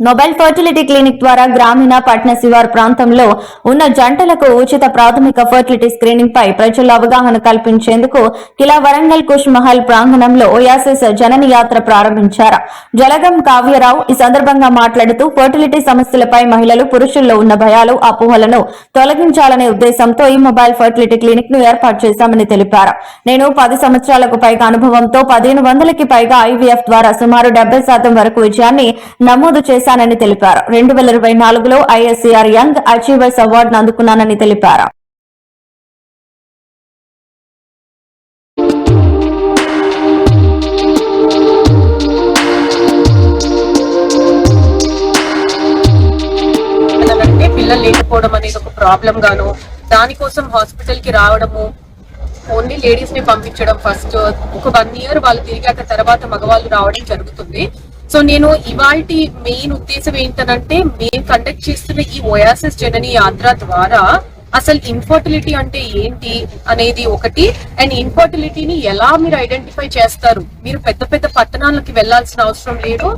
Nobel fertility clinic ద్వారా గ్రామీణ పట్న శివారు ప్రాంతంలో ఉన్న జంటలకు ఉచిత ప్రాథమిక ఫర్టిలిటీ స్క్రీనింగ్ పై ప్రజల అవగాహన కల్పించేందుకు కిలా వరంగల్ కుష్ మహల్ ప్రాంగణంలో ఓయాసిస్ జనని యాత్ర ప్రారంభించారు. జలగం కావ్యరావు ఈ సందర్భంగా మాట్లాడుతూ ఫర్టిలిటీ సమస్యలపై మహిళలు పురుషుల్లో ఉన్న భయాలు అపోహలను తొలగించాలనే ఉద్దేశంతో ఈ మొబైల్ ఫర్టిలిటీ క్లినిక్ను ఏర్పాటు చేశామని తెలిపారు. నేను పది సంవత్సరాలకు పైగా అనుభవంతో పదిహేను వందలకి పైగా ఐవీఎఫ్ ద్వారా సుమారు డెబ్బై శాతం వరకు విజయాన్ని నమోదు చేసి చేశానని తెలిపారు. రెండు వేల ఇరవై నాలుగులో ఐఎస్సీఆర్ యంగ్ అచీవర్స్ అవార్డును అందుకున్నానని తెలిపారు. పిల్లలు లేకపోవడం అనేది ఒక ప్రాబ్లం గాను దానికోసం హాస్పిటల్కి రావడము ఓన్లీ లేడీస్ని పంపించడం ఫస్ట్ ఒక వన్ ఇయర్ వాళ్ళు తిరిగాక తర్వాత మగవాళ్ళు రావడం జరుగుతుంది. సో నేను ఇవాల్టి మెయిన్ ఉద్దేశం ఏంటనంటే మేము కండక్ట్ చేస్తున్న ఈ ఓయాసిస్ జనని యాత్ర ద్వారా అసలు ఇన్ఫర్టిలిటీ అంటే ఏంటి అనేది ఒకటి అండ్ ఇన్ఫర్టిలిటీని ఎలా మీరు ఐడెంటిఫై చేస్తారు? మీరు పెద్ద పెద్ద పట్టణాలకి వెళ్ళాల్సిన అవసరం లేదు.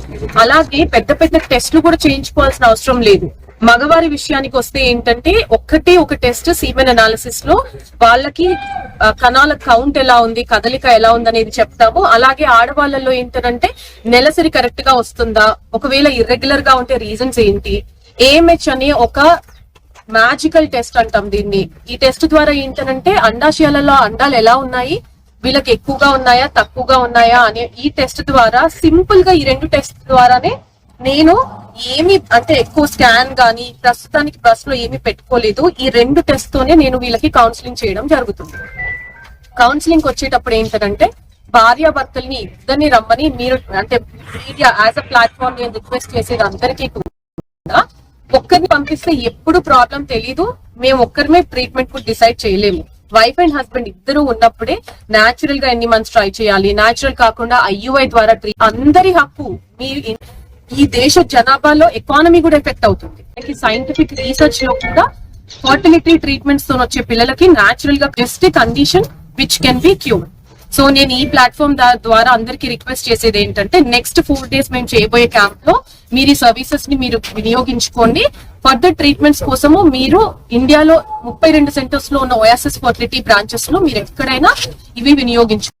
అలాగే పెద్ద పెద్ద టెస్ట్లు కూడా చేయించుకోవాల్సిన అవసరం లేదు. మగవారి విషయానికి వస్తే ఏంటంటే ఒక్కటే ఒక టెస్ట్ సీమెన్ అనాలిసిస్లో వాళ్ళకి కణాల కౌంట్ ఎలా ఉంది కదలిక ఎలా ఉంది అనేది చెప్తాము. అలాగే ఆడవాళ్ళలో ఏంటంటే నెలసరి కరెక్ట్గా వస్తుందా? ఒకవేళ ఇర్రెగ్యులర్గా ఉంటే రీజన్స్ ఏంటి? ఏఎంహెచ్ అనే ఒక మ్యాజికల్ టెస్ట్ అంటాం దీన్ని. ఈ టెస్ట్ ద్వారా ఏంటంటే అండాశయాలలో అండాలు ఎలా ఉన్నాయి? వీళ్ళకి ఎక్కువగా ఉన్నాయా తక్కువగా ఉన్నాయా అనే ఈ టెస్ట్ ద్వారా సింపుల్గా ఈ రెండు టెస్ట్ ద్వారానే నేను ఏమి అంటే ఎక్కువ స్కాన్ గానీ ప్రస్తుతానికి బస్లో ఏమి పెట్టుకోలేదు. ఈ రెండు టెస్ట్ తోనే నేను వీళ్ళకి కౌన్సిలింగ్ చేయడం జరుగుతుంది. కౌన్సిలింగ్ వచ్చేటప్పుడు ఏంటంటే భార్యాభర్తల్ని ఇద్దరిని రమ్మని మీరు అంటే మీడియా యాజ్ అ ప్లాట్ఫామ్ నేను రిక్వెస్ట్ చేసేది అందరికీ కూడా ఒక్కరిని పంపిస్తే ఎప్పుడు ప్రాబ్లం తెలీదు. మేము ఒక్కరిమే ట్రీట్మెంట్ కూడా డిసైడ్ చేయలేము. వైఫ్ అండ్ హస్బెండ్ ఇద్దరు ఉన్నప్పుడే నాచురల్గా ఎన్ని మంత్స్ ట్రై చేయాలి? నాచురల్ కాకుండా ఐయుఐ ద్వారా ట్రీ అందరి హక్కు మీ ఈ దేశ జనాభాలో ఎకానమీ కూడా ఎఫెక్ట్ అవుతుంది. సైంటిఫిక్ రీసెర్చ్లో కూడా ఫర్టిలిటీ ట్రీట్మెంట్స్తో వచ్చే పిల్లలకి నాచురల్గా best condition which can be cure so నేను ఈ ప్లాట్ఫామ్ ద్వారా అందరికి రిక్వెస్ట్ చేసేది ఏంటంటే నెక్స్ట్ ఫోర్ డేస్ మేము చేయబోయే క్యాంప్లో మీరు ఈ సర్వీసెస్ని మీరు వినియోగించుకోండి. ఫర్దర్ ట్రీట్మెంట్స్ కోసము మీరు ఇండియాలో ముప్పై రెండు సెంటర్స్లో ఉన్న ఓఎస్ఎస్ ఫర్టిలిటీ బ్రాంచెస్లో మీరు ఎక్కడైనా ఇవి వినియోగించుకోండి